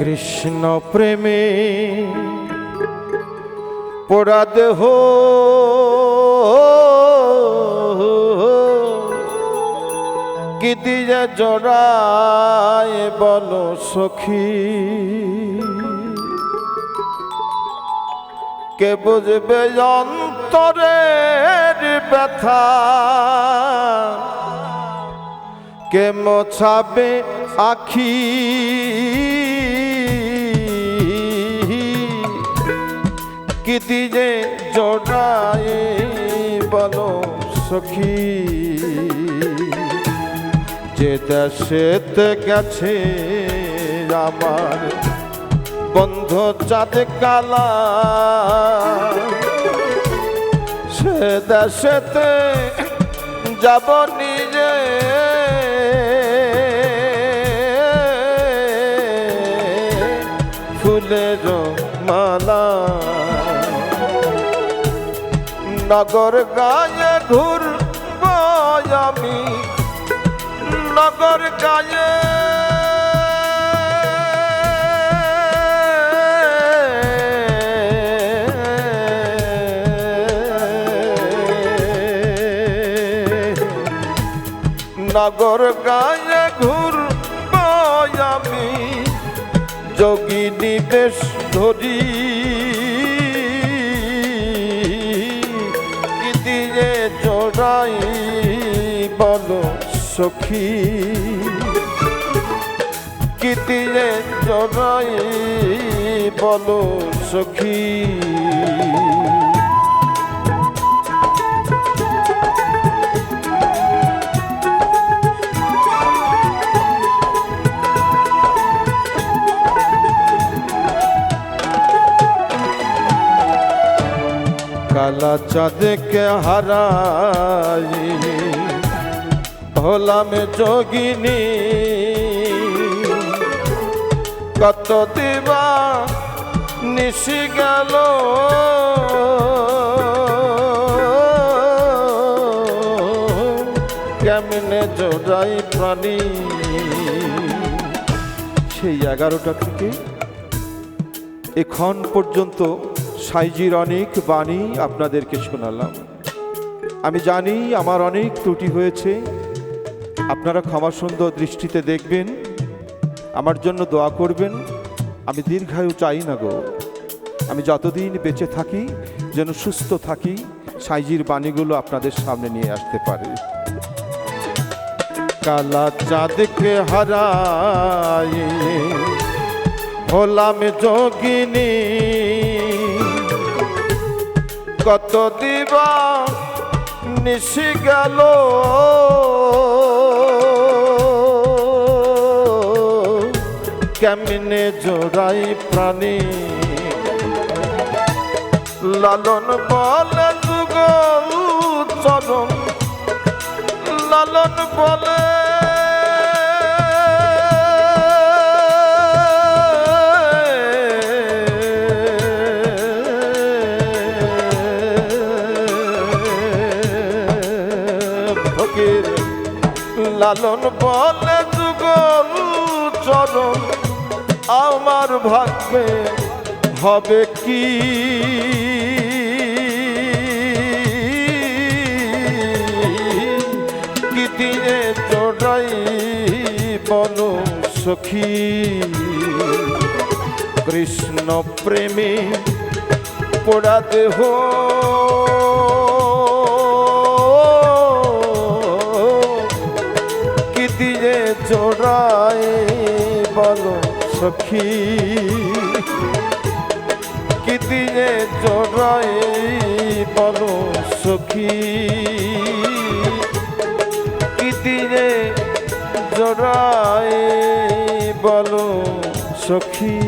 কৃষ্ণ প্রেমে পোড়া দেহ। কি দিয়ে জড়ায় বল সখী? কে বুঝবে অন্তরের ব্যথা? কে মোছাবে আখি? কি যে জোড়ায় বলো সখী। যে দেশেতে গেছে আমার বন্ধ চাঁদ কালা, সে দেশেতে যাব নিজে। ফুলের মালা নগর গায়ে ঘুরব আমি। নগর গায়ে। নগর গায়ে ঘুরব আমি। যোগিনী বেশ ধরি বলো সখী কি দিয়ে জোড়াই বলো সখী। কালা চাঁদকে হারাই হলাম যোগিনী। কত দিবা নিশি গেল। কেমনে জোড়াই প্রাণী। সেই এগারোটা থেকে এখন পর্যন্ত সাইজির অনেক বাণী আপনাদেরকে শোনালাম। আমি জানি আমার অনেক ত্রুটি হয়েছে। আপনারা ক্ষমা সুন্দর দৃষ্টিতে দেখবেন। আমার জন্য দোয়া করবেন। আমি দীর্ঘায়ু চাই না গো। আমি যতদিন বেঁচে থাকি, যেন সুস্থ থাকি, সাইজির বাণীগুলো আপনাদের সামনে নিয়ে আসতে পারে। কালা চাঁদকে হারাই, হলাম যোগিনী। কত দিবা নিশি গেল কেমনে জোড়াই প্রাণী? লালন বলে চরণ লালন বলে লালন বলে যুগল চরণ আমার ভাগ্যে হবে কি? দিয়ে চড়াই বলো সখী? কৃষ্ণ প্রেমী পোড়া দেহ সখী কি দিয়ে জড়াই বলো সখী কি দিয়ে জড়াই বলো সখী।